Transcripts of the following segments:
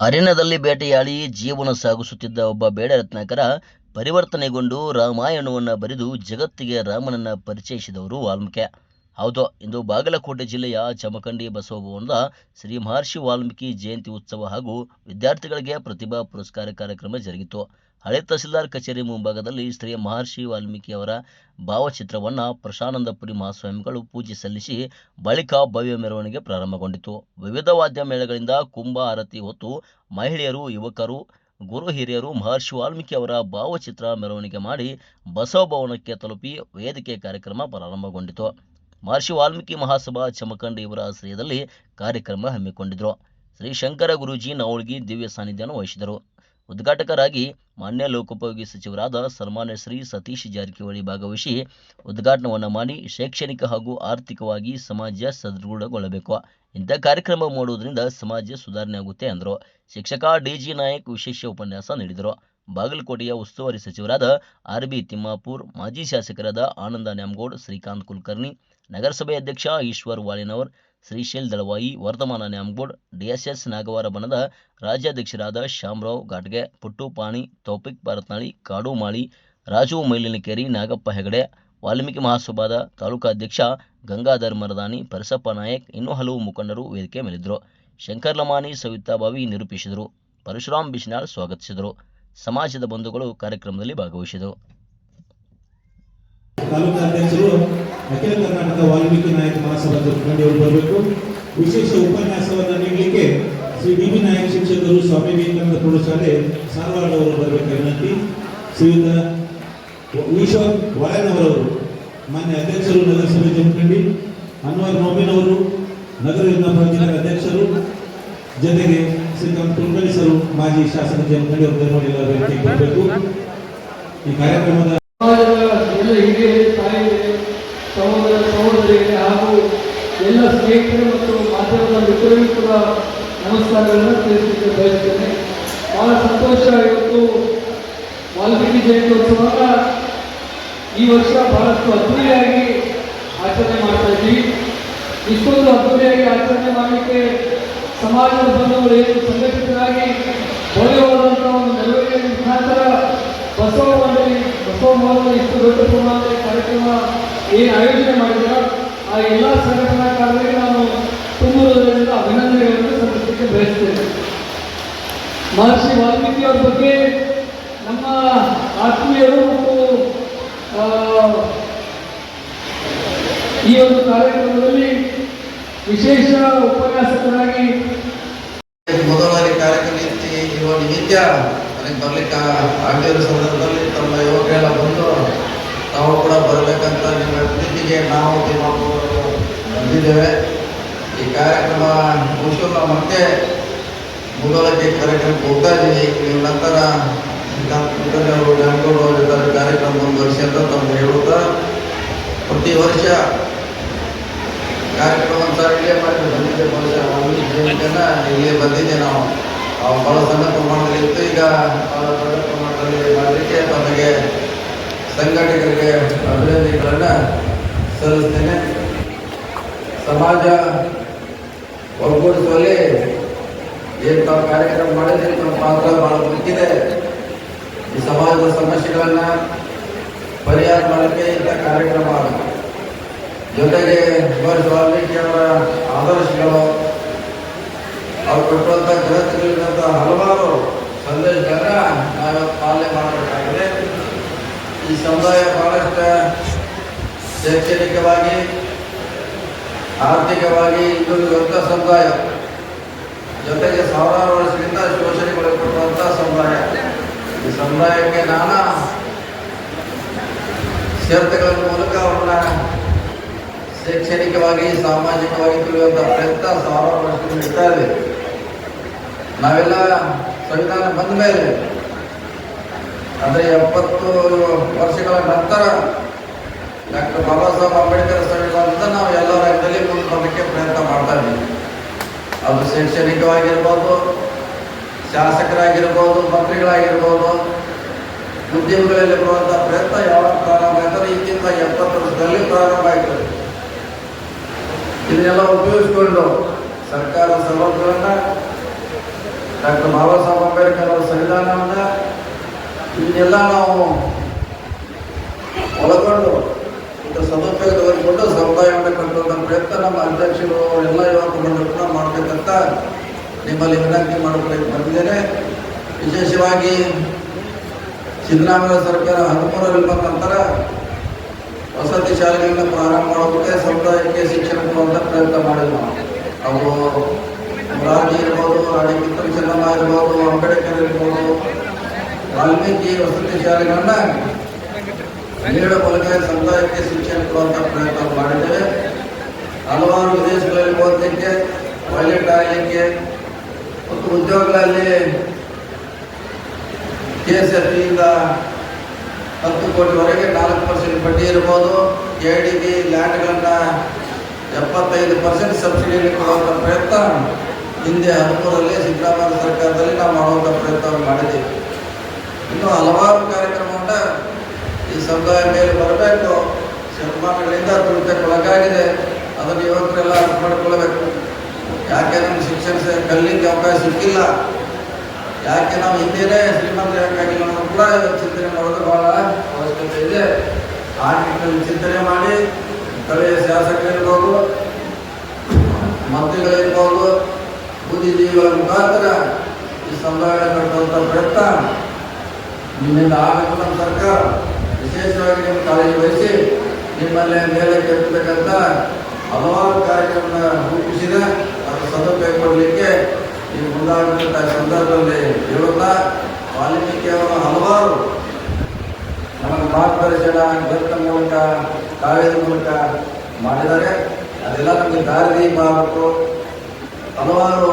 ಅರಣ್ಯದಲ್ಲಿ ಬೇಟೆಯಾಡಿ ಜೀವನ ಸಾಗಿಸುತ್ತಿದ್ದ ಒಬ್ಬ ಬೇಡರತ್ನಾಕರ ಪರಿವರ್ತನೆಗೊಂಡು ರಾಮಾಯಣವನ್ನು ಬರೆದು ಜಗತ್ತಿಗೆ ರಾಮನನ್ನ ಪರಿಚಯಿಸಿದವರು ವಾಲ್ಮೀಕಿ. ಹೌದು, ಇಂದು ಬಾಗಲಕೋಟೆ ಜಿಲ್ಲೆಯ ಚಮಕಂಡಿ ಬಸವಭವನದ ಶ್ರೀ ಮಹರ್ಷಿ ವಾಲ್ಮೀಕಿ ಜಯಂತಿ ಉತ್ಸವ ಹಾಗೂ ವಿದ್ಯಾರ್ಥಿಗಳಿಗೆ ಪ್ರತಿಭಾ ಪುರಸ್ಕಾರ ಕಾರ್ಯಕ್ರಮ ಜರುಗಿತು. ಹಳೆ ತಹಸೀಲ್ದಾರ್ ಕಚೇರಿ ಮುಂಭಾಗದಲ್ಲಿ ಶ್ರೀ ಮಹರ್ಷಿ ವಾಲ್ಮೀಕಿ ಅವರ ಭಾವಚಿತ್ರವನ್ನು ಪ್ರಶಾನಂದಪುರಿ ಮಹಾಸ್ವಾಮಿಗಳು ಪೂಜೆ ಸಲ್ಲಿಸಿ ಬಳಿಕ ಭವ್ಯ ಮೆರವಣಿಗೆ ಪ್ರಾರಂಭಗೊಂಡಿತು. ವಿವಿಧ ವಾದ್ಯ ಮೇಳಗಳಿಂದ ಕುಂಭ ಆರತಿ ಹೊತ್ತು ಮಹಿಳೆಯರು, ಯುವಕರು, ಗುರು ಹಿರಿಯರು ಮಹರ್ಷಿ ವಾಲ್ಮೀಕಿ ಅವರ ಭಾವಚಿತ್ರ ಮೆರವಣಿಗೆ ಮಾಡಿ ಬಸವ ಭವನಕ್ಕೆ ತಲುಪಿ ವೇದಿಕೆ ಕಾರ್ಯಕ್ರಮ ಪ್ರಾರಂಭಗೊಂಡಿತು. ಮಹರ್ಷಿ ವಾಲ್ಮೀಕಿ ಮಹಾಸಭಾ ಚಮಕಂಡ ಇವರ ಆಶ್ರಯದಲ್ಲಿ ಕಾರ್ಯಕ್ರಮ ಹಮ್ಮಿಕೊಂಡಿದ್ದರು ಶ್ರೀ ಶಂಕರ ಗುರೂಜಿ ನವಳ್ಗಿ ದಿವ್ಯ ಸಾನ್ನಿಧ್ಯವನ್ನು ವಹಿಸಿದರು. ಉದ್ಘಾಟಕರಾಗಿ ಮಾನ್ಯ ಲೋಕೋಪಯೋಗಿ ಸಚಿವರಾದ ಸನ್ಮಾನ್ಯ ಶ್ರೀ ಸತೀಶ್ ಜಾರಕಿಹೊಳಿ ಭಾಗವಹಿಸಿ ಉದ್ಘಾಟನವನ್ನು ಮಾಡಿ ಶೈಕ್ಷಣಿಕ ಹಾಗೂ ಆರ್ಥಿಕವಾಗಿ ಸಮಾಜ ಸದೃಢಗೊಳ್ಳಬೇಕು. ಇಂಥ ಕಾರ್ಯಕ್ರಮ ಮಾಡುವುದರಿಂದ ಸಮಾಜ ಸುಧಾರಣೆ ಆಗುತ್ತೆ ಎಂದರು ಶಿಕ್ಷಕ ಡಿಜಿ ನಾಯಕ್ ವಿಶೇಷ ಉಪನ್ಯಾಸ ನೀಡಿದರು. ಬಾಗಲಕೋಟೆಯ ಉಸ್ತುವಾರಿ ಸಚಿವರಾದ ಆರ್ ಬಿ ತಿಮ್ಮಾಪುರ್, ಮಾಜಿ ಶಾಸಕರಾದ ಆನಂದ ನ್ಯಾಮಗೌಡ್, ಶ್ರೀಕಾಂತ್ ಕುಲಕರ್ಣಿ ನಗರಸಭೆ ಅಧ್ಯಕ್ಷ ಈಶ್ವರ್ ವಾಲಿನವರ್, ಶ್ರೀಶೈಲ್ ದಳವಾಯಿ ವರ್ಧಮಾನ ನ್ಯಾಮಗೌಡ್, ಡಿಎಸ್ಎಸ್ ನಾಗವಾರ ಬಣದ ರಾಜ್ಯಾಧ್ಯಕ್ಷರಾದ ಶ್ಯಾಮರಾವ್ ಘಾಟ್ಗೆ, ಪುಟ್ಟು ಪಾಣಿ, ತೌಫಿಕ್ ಭಾರತ್ನಾಳಿ, ಕಾಡು ಮಾಳಿ, ರಾಜು ಮೈಲಿನಕೇರಿ, ನಾಗಪ್ಪ ಹೆಗಡೆ, ವಾಲ್ಮೀಕಿ ಮಹಾಸಭಾದ ತಾಲೂಕಾಧ್ಯಕ್ಷ ಗಂಗಾಧರ್ ಮರದಾನಿ, ಪರಸಪ್ಪ ನಾಯಕ್ ಇನ್ನೂ ಹಲವು ಮುಖಂಡರು ವೇದಿಕೆ ಮೇಲಿದ್ದರು. ಶಂಕರ್ ಲಮಾನಿ, ಸವಿತಾ ಬಾವಿ ನಿರೂಪಿಸಿದರು. ಪರಶುರಾಮ್ ಬಿಶ್ನಾಳ್ ಸ್ವಾಗತಿಸಿದರು. ಸಮಾಜದ ಬಂಧುಗಳು ಕಾರ್ಯಕ್ರಮದಲ್ಲಿ ಭಾಗವಹಿಸಿದರು. ತಾಲೂಕಾ ಅಧ್ಯಕ್ಷರು ಅಖಿಲ ಕರ್ನಾಟಕ ವಾಲ್ಮೀಕಿ ನಾಯಕ ಮಹಾಸಭಾ ಅವರು ಬರಬೇಕು. ವಿಶೇಷ ಉಪನ್ಯಾಸವನ್ನು ನೀಡಲಿಕ್ಕೆ ಶ್ರೀ ಡಿ ಬಿ ಶಿಕ್ಷಕರು ಸ್ವಾಮಿ ವಿವೇಕಾನಂದ ಪ್ರೌಢಶಾಲೆ ಅವರು ಬರಬೇಕು ವಿನಂತಿ. ಶ್ರೀಯುತ ಈಶ್ವರ್ ವಾಯನವರವರು, ಮಾನ್ಯ ಅಧ್ಯಕ್ಷರು, ನಗರಸಭೆ ಜಮಖಂಡಿ ಅನ್ವರ್ ನೋಬಿನ್ ಅವರು ನಗರ ವಿಜ್ಞಾನ ಪ್ರಾಧಿಕಾರ ಅಧ್ಯಕ್ಷರು, ಜೊತೆಗೆ ಶ್ರೀಕಾಂತ್ ಕುಲಕರ್ಣಿ ಮಾಜಿ ಶಾಸಕ ಜಮಖಂಡಿ ಅವರು ಬರಬೇಕು. ಈ ಕಾರ್ಯಕ್ರಮದ ಸ್ನೇಹಿತರು ಮತ್ತು ಮಾಧ್ಯಮದ ಮಿತ್ರರಿಗೂ ಕೂಡ ನಮಸ್ಕಾರಗಳನ್ನು ತಿಳಿಸಲಿಕ್ಕೆ ಬಯಸ್ತೇನೆ. ಬಹಳ ಸಂತೋಷ ಇವತ್ತು ವಾಲ್ಮೀಕಿ ಜಯಂತ್ಯೋತ್ಸವ ಈ ವರ್ಷ ಬಹಳಷ್ಟು ಅದ್ದೂರಿಯಾಗಿ ಆಚರಣೆ ಮಾಡ್ತಾ ಇದ್ದೀವಿ. ಇಷ್ಟೊಂದು ಅದ್ದೂರಿಯಾಗಿ ಆಚರಣೆ ಮಾಡಲಿಕ್ಕೆ ಸಮಾಜದ ಬಂಧುಗಳು ಏನು ಸಂಘಟಿತರಾಗಿ ಭವ್ಯವಾದಂಥ ಒಂದು ಮೆರವಣಿಗೆ ಮುಖಾಂತರ ಬಸವ ಮಂಡಳಿ, ಬಸವ ಭವನದಲ್ಲಿ ಇಷ್ಟು ದೊಡ್ಡ ಪ್ರಮಾಣದ ಕಾರ್ಯಕ್ರಮ ಏನು ಆಯೋಜನೆ ಮಾಡಿದ್ರು ಆ ಎಲ್ಲ ಸಂಘಟನಾಕಾರರಿಗೆ ನಾನು ತುಂಬುವುದರಿಂದ ಅಭಿನಂದನೆಗಳನ್ನು ಸಲ್ಲಿಸಲಿಕ್ಕೆ ಬಯಸ್ತೇನೆ. ಮಹರ್ಷಿ ವಾಲ್ಮೀಕಿ ಅವರ ಬಗ್ಗೆ ನಮ್ಮ ಆತ್ಮೀಯರು ಮತ್ತು ಈ ಒಂದು ಕಾರ್ಯಕ್ರಮದಲ್ಲಿ ವಿಶೇಷ ಉಪನ್ಯಾಸಕರಾಗಿ ಮೊದಲಾಗಿ ಕಾರ್ಯಕ್ರಮ ಇರುವ ನಿತ್ಯ ನನಗೆ ಬರ್ಲಿಕ್ಕೆ ಆಗದಿರೋ ಸಂದರ್ಭದಲ್ಲಿ ತಮ್ಮ ಯುವಕರೆಲ್ಲ ಬಂದು ನಾವು ಕೂಡ ಬರಬೇಕಂತ ಪ್ರೀತಿಗೆ ನಾವು ಬಂದಿದ್ದೇವೆ. ಈ ಕಾರ್ಯಕ್ರಮ ಮುಗಿಸಲು ನಾವು ಮತ್ತೆ ಮೊದಲಕ್ಕೆ ಕಾರ್ಯಕ್ರಮಕ್ಕೆ ಹೋಗ್ತಾ ಇದ್ದೀವಿ. ನೀವು ನಂತರ ಅವರು ಅವರ ಕಾರ್ಯಕ್ರಮ ಮುಂದುವರಿಸಿ ಅಂತ ತಮಗೆ ಹೇಳುತ್ತಾ, ಪ್ರತಿ ವರ್ಷ ಕಾರ್ಯಕ್ರಮ ಅಂತ ಇಲ್ಲೇ ಮಾಡಿ ಬಂದಿದ್ದೆ ವರ್ಷ ಇಲ್ಲೇ ಬಂದಿದ್ದೆ ನಾವು. ಬಹಳ ಸಣ್ಣ ಪ್ರಮಾಣದಲ್ಲಿ ಇತ್ತು. ಈಗ ಬಹಳ ದೊಡ್ಡ ಪ್ರಮಾಣದಲ್ಲಿ ಮಾಡಲಿಕ್ಕೆ ತಮಗೆ ಸಂಘಟಕರಿಗೆ ಅಭಿನಂದನೆಗಳನ್ನು ಸಲ್ಲಿಸ್ತೇನೆ. ಸಮಾಜ ಒಗ್ಗೂಡಿಸುವಲ್ಲಿ ಏನು ತಾವು ಕಾರ್ಯಕ್ರಮ ಮಾಡಿದ್ರೆ ನಮ್ಮ ಪಾತ್ರ ಬಹಳ ಮುಖ್ಯದೆ ಈ ಸಮಾಜದ ಸಮಸ್ಯೆಗಳನ್ನು ಪರಿಹಾರ ಮಾಡಲಿಕ್ಕೆ ಇಂಥ ಕಾರ್ಯಕ್ರಮ ಜೊತೆಗೆ ಮಹರ್ಷಿ ವಾಲ್ಮೀಕಿಯವರ ಆದರ್ಶಗಳು, ಅವ್ರು ಕೊಟ್ಟಂಥ ಗ್ರಂಥಗಳಿರುವಂಥ ಹಲವಾರು ಸಂದೇಶಗಳನ್ನ ನಾವು ಪಾಲನೆ ಮಾಡಬೇಕಾಗಿದೆ. ಈ ಸಮುದಾಯ ಬಹಳಷ್ಟು ಶೈಕ್ಷಣಿಕವಾಗಿ, ಆರ್ಥಿಕವಾಗಿ ಹಿಂದುಳಿದಂಥ ಸಮುದಾಯ. ಜೊತೆಗೆ ಸಾವಿರಾರು ವರ್ಷದಿಂದ ಶೋಷಣೆಗೊಳಪಡುವಂಥ ಸಮುದಾಯ. ಈ ಸಮುದಾಯಕ್ಕೆ ನಾನಾ ಕ್ಷೇತ್ರಗಳ ಮೂಲಕ ಅವ್ರನ್ನ ಶೈಕ್ಷಣಿಕವಾಗಿ, ಸಾಮಾಜಿಕವಾಗಿ ತಿಳಿಯುವಂಥ ಪ್ರಯತ್ನ ಸಾವಿರಾರು ವರ್ಷದಿಂದ ಇರ್ತಾ ಇದೆ. ನಾವೆಲ್ಲ ಸಂವಿಧಾನ ಬಂದ ಮೇಲೆ ಅಂದರೆ ಎಪ್ಪತ್ತು ವರ್ಷಗಳ ನಂತರ ಡಾಕ್ಟರ್ ಬಾಬಾ ಸಾಹೇಬ್ ಅಂಬೇಡ್ಕರ್ ಸಂವಿಧಾನದಿಂದ ನಾವು ಎಲ್ಲ ರಾಜ್ಯದಲ್ಲಿ ಮುಂದೆ ಬರಲಿಕ್ಕೆ ಪ್ರಯತ್ನ ಮಾಡ್ತಾ ಇದ್ದೀವಿ. ಅದು ಶೈಕ್ಷಣಿಕವಾಗಿರ್ಬೋದು, ಶಾಸಕರಾಗಿರ್ಬೋದು, ಮಂತ್ರಿಗಳಾಗಿರ್ಬೋದು, ಉದ್ಯಮಗಳಲ್ಲಿ ಬರುವಂಥ ಪ್ರಯತ್ನ ಯಾವಾಗ ಪ್ರಾರಂಭ ಆಯ್ತಾರೆ ಈಗಿಂತ ಎಪ್ಪತ್ತು ವರ್ಷದಲ್ಲಿ ಪ್ರಾರಂಭ ಆಯ್ತದೆ ಇದನ್ನೆಲ್ಲ ಉಪಯೋಗಿಸ್ಕೊಂಡು ಸರ್ಕಾರ ಸೌಲಭ್ಯಗಳನ್ನು ಡಾಕ್ಟರ್ ಬಾಬಾ ಸಾಹೇಬ್ ಅಂಬೇಡ್ಕರ್ ಅವರ ಸಂವಿಧಾನವನ್ನು ಇದನ್ನೆಲ್ಲ ನಾವು ಒಳಗೊಂಡು ಇದರ ಸದುಪಯೋಗ ತೆಗೆದುಕೊಂಡು ಸಮುದಾಯ ಕಟ್ಟುವಂಥ ಪ್ರಯತ್ನ ನಮ್ಮ ಅಧ್ಯಕ್ಷರು ಎಲ್ಲ ಯುವಕ ಕೂಡ ಮಾಡಬೇಕಂತ ನಿಮ್ಮಲ್ಲಿ ವಿನಂತಿ ಮಾಡಬೇಕು ಬಂದಿದ್ದೇನೆ. ವಿಶೇಷವಾಗಿ ಸಿದ್ದರಾಮಯ್ಯ ಸರ್ಕಾರ ಹದಿಮೂರರಲ್ಲಿ ಬಂದ ನಂತರ ವಸತಿ ಶಾಲೆಗಳನ್ನು ಪ್ರಾರಂಭ ಮಾಡೋದಕ್ಕೆ ಸಮುದಾಯಕ್ಕೆ ಶಿಕ್ಷಣ ಕೊಡುವಂಥ ಪ್ರಯತ್ನ ಮಾಡಿದ್ವಿ ನಾವು ಅವು ರಾಜಿ ಇರ್ಬೋದು ರಾಣಿ ಕಿತ್ತೂರು ಚೆನ್ನಮ್ಮ ಇರ್ಬೋದು ಅಂಬೇಡ್ಕರ್ ಇರ್ಬೋದು ಶಾಲೆಗಳನ್ನ ನೀಡುವ ಮೂಲಕ ಸಮುದಾಯಕ್ಕೆ ಶಿಕ್ಷಣ ಕೊಡುವಂಥ ಪ್ರಯತ್ನ ಮಾಡಿದ್ದೇವೆ. ಹಲವಾರು ವಿದೇಶಗಳಲ್ಲಿ ಓದಲಿಕ್ಕೆ ಪೈಲಟ್ ಆಗಲಿಕ್ಕೆ ಮತ್ತು ಉದ್ಯೋಗಗಳಲ್ಲಿ ಕೆ ಎಸ್ ಎಫ್ ಇಂದ ಹತ್ತು ಕೋಟಿವರೆಗೆ ನಾಲ್ಕು ಪರ್ಸೆಂಟ್ ಬಡ್ಡಿ ಇರ್ಬೋದು. ಎ ಡಿ ಬಿ ಲ್ಯಾಂಡ್ಗಳನ್ನು ಎಪ್ಪತ್ತೈದು ಪರ್ಸೆಂಟ್ ಸಬ್ಸಿಡಿಯಲ್ಲಿ ಕೊಡುವಂಥ ಪ್ರಯತ್ನ ಹಿಂದೆ ಹದಿಮೂರರಲ್ಲಿ ಸಿದ್ದರಾಮಯ್ಯ ಸರ್ಕಾರದಲ್ಲಿ ನಾವು ಮಾಡುವಂಥ ಪ್ರಯತ್ನವನ್ನು ಮಾಡಿದ್ದೀವಿ. ಇನ್ನು ಹಲವಾರು ಸಮುದಾಯ ಮೇಲೆ ಬರಬೇಕು ಶತಮಾನಗಳಿಂದ ತುಳಿತಕ್ಕೆ ಒಳಗಾಗಿದೆ. ಅದನ್ನು ಯುವಕರೆಲ್ಲ ಅರ್ಥ ಮಾಡ್ಕೊಳ್ಬೇಕು ಯಾಕೆ ನಮ್ಮ ಶಿಕ್ಷಣ ಕಲ್ಲಿಗೆ ಅವಕಾಶ ಸಿಕ್ಕಿಲ್ಲ? ಯಾಕೆ ನಾವು ಹಿಂದೆಯೇ ಶ್ರೀಮಂತ ಯಾಕಾಗಿಲ್ಲ ಅನ್ನೋದು ಕೂಡ ಚಿಂತನೆ ಮಾಡೋದು ಬಹಳ ಅವಶ್ಯಕತೆ ಇದೆ. ಆ ನಿಟ್ಟಿನಲ್ಲಿ ಚಿಂತನೆ ಮಾಡಿ, ಸ್ಥಳೀಯ ಶಾಸಕರಿರ್ಬೋದು, ಮಂತ್ರಿಗಳಿರ್ಬೋದು ಬುದ್ಧಿಜೀವಿಗಳ ಮುಖಾಂತರ ಈ ಸಮುದಾಯ ಕಟ್ಟುವಂಥ ಪ್ರಯತ್ನ ನಿನ್ನಿಂದ ಆಗಬೇಕು ನಮ್ಮ ಸರ್ಕಾರ. ವಿಶೇಷವಾಗಿ ನಿಮ್ಮ ಕಾಳಜಿ ವಹಿಸಿ ನಿಮ್ಮಲ್ಲೇ ಮೇಲೆ ಕೆತ್ತಬೇಕಂತ ಹಲವಾರು ಕಾರ್ಯಕ್ರಮ ರೂಪಿಸಿದ ಅದರ ಸದುಪಯೋಗ ಕೊಡಲಿಕ್ಕೆ ಈ ಮುಂದಾಗುವಂಥ ಸಂದರ್ಭದಲ್ಲಿ ಹೇಳುತ್ತಾ, ವಾಲ್ಮೀಕಿ ಹಲವಾರು ನಮ್ಮ ಮಾರ್ಗದರ್ಶನ ಗ್ರಂಥ ಮೂಲಕ, ಕಾವ್ಯದ ಮೂಲಕ ಮಾಡಿದ್ದಾರೆ. ಅದೆಲ್ಲ ನಮಗೆ ದಾರಿದೀಪ ಆಗಬೇಕು. ಹಲವಾರು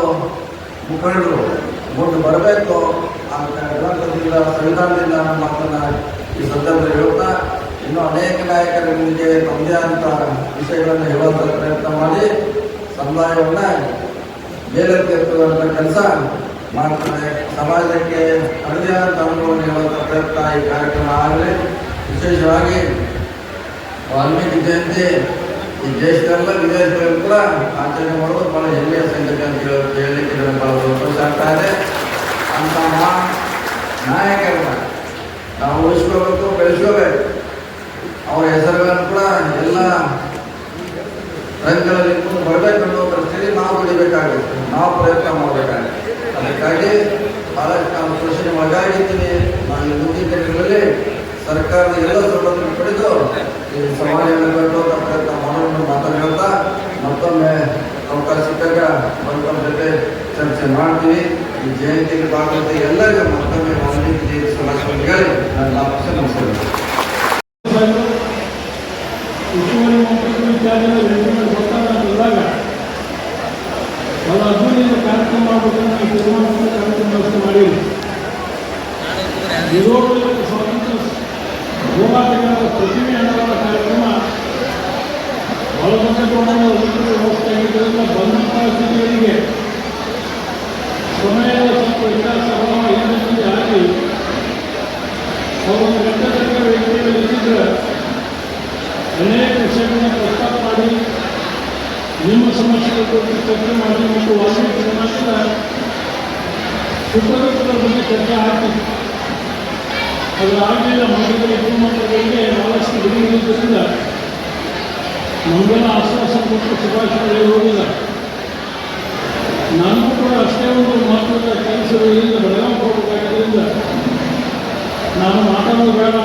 ಮುಖಂಡರು ಮುಂದೆ ಬರಬೇಕು. ಆ ಗ್ರಂಥದಿಂದ ಸಂವಿಧಾನದಿಂದ ನಮ್ಮ ಮಾತನ್ನ ಈ ಸಂದರ್ಭದಲ್ಲಿ ಹೇಳ್ತಾ ಇನ್ನು ಅನೇಕ ನಾಯಕರು ನಿಮಗೆ ತಮ್ಮದೇ ಆದಂಥ ವಿಷಯಗಳನ್ನು ಹೇಳುವಂಥ ಪ್ರಯತ್ನ ಮಾಡಿ ಸಮುದಾಯವನ್ನು ಮೇಲೆತ್ತುವಂಥ ಕೆಲಸ ಮಾಡ್ತಾರೆ ಸಮಾಜಕ್ಕೆ ತನ್ನದೇ ಆದಂಥ ಅನುಭವವನ್ನು ಹೇಳುವಂಥ ಪ್ರಯತ್ನ ಈ ಕಾರ್ಯಕ್ರಮ ಆಗಲಿ ವಿಶೇಷವಾಗಿ ವಾಲ್ಮೀಕಿ ಜಯಂತಿ ಈ ದೇಶದಲ್ಲ ವಿದೇಶಗಳಲ್ಲಿ ಕೂಡ ಆಚರಣೆ ಮಾಡೋದು ಭಾಳ ಹೆಮ್ಮೆಯ ಸಂಗತಿ ಅಂತ ಹೇಳಿ ಹೇಳಲಿಕ್ಕೆ ಭಾಳ ಸಂತೋಷ ಆಗ್ತಾ ಇದೆ ಅಂತ ಮಹಾ ನಾಯಕರನ್ನ ನಾವು ಉಳಿಸ್ಕೋಬೇಕು ಬೆಳೆಸ್ಕೋಬೇಕು ಅವರ ಹೆಸರುಗಳನ್ನು ಕೂಡ ಎಲ್ಲ ರಂಗಗಳಲ್ಲಿ ಬರಬೇಕು ಅನ್ನೋ ನಾವು ಬೆಳಿಬೇಕಾಗುತ್ತೆ ನಾವು ಪ್ರಯತ್ನ ಮಾಡಬೇಕಾಗುತ್ತೆ. ಅದಕ್ಕಾಗಿ ಬಹಳಷ್ಟು ನಾನು ಶೋಷಣೆ ಒಳಗಾಗಿದ್ದೀನಿ ನಾನು ಮುಂದಿನ ದಿನಗಳಲ್ಲಿ ಸರ್ಕಾರದ ಎಲ್ಲ ಸೌಲಭ್ಯ ಪಡೆದು ಸಮಾಜವನ್ನು ಕಟ್ಟುವಂಥ ಪ್ರಯತ್ನ ಮಾಡೋಣ ಮಾತಾಡ್ತಾ ಮತ್ತೊಮ್ಮೆ ಅವಕಾಶ ಸಿಕ್ಕಾಗ ಮತ್ತೊಮ್ಮೆ ಜೊತೆ ಚರ್ಚೆ ಮಾಡ್ತೀವಿ ಈ ಜಯಂತಿಗೆ ಭಾಗವಹಿಸಿ ಎಲ್ಲರಿಗೂ ಮತ್ತೊಮ್ಮೆ ವಾಲ್ಮೀಕಿ ಜಯಂತಿ ಶುಭಾಶಯಗಳು ನನ್ನ ಬಹಳ ಅದ್ದೂರಿಯಿಂದ ಕಾರ್ಯಕ್ರಮ ಮಾಡಬೇಕಂತ ನಾವು ತೀರ್ಮಾನ ಮಾಡಿ ಕಾರ್ಯಕ್ರಮ ವ್ಯವಸ್ಥೆ ಮಾಡಿದ್ವಿ. ವಿರೋಧದ ಸ್ವಾತಂತ್ರ್ಯ ಹೋರಾಟಗಾರರ ಪ್ರತಿಮೆ ಅನ್ನುವ ಕಾರ್ಯಕ್ರಮ ಬಹಳ ದೊಡ್ಡ ಪ್ರಮಾಣದ ಆಗಿದ್ದರಿಂದ ಬಂದಂತಹ ಸ್ಥಿತಿಗಳಿಗೆ ಅನೇಕ ವಿಷಯಗಳನ್ನು ಪ್ರಸ್ತಾಪ ಮಾಡಿ ನಿಮ್ಮ ಸಮಸ್ಯೆಗಳ ಕುರಿತು ಚರ್ಚೆ ಮಾಡಿ ಮತ್ತು ವಾಲ್ಮೀಕಿ ಸಮಾಜದ ಸುಖದುಃಖದ ಬಗ್ಗೆ ಚರ್ಚೆ ಆಗ್ತಿತ್ತು ಅದು ಆಗಲಿಲ್ಲ ಮಂತ್ರಿಗಳ ಮುಖ್ಯಮಂತ್ರಿಗಳಿಗೆ ಬಹಳಷ್ಟು ಬಿಡುಗಡೆಯಿಂದ ನಮಗೆಲ್ಲ ಆಶ್ವಾಸನೆ ಕೊಟ್ಟು ಶುಭಾಶಯ ಹೋಗಿಲ್ಲ ನನಗೂ ಕೂಡ ಅಷ್ಟೇ ಒಂದು ಮಹತ್ವದ ಕೆಲಸಗಳಿಂದ ಬೆಳಗಾವಿ ಹೋಗಬೇಕಾಗಿದ್ದರಿಂದ ನಾನು ಮಾತಾಡೋದು ಬೇಡ.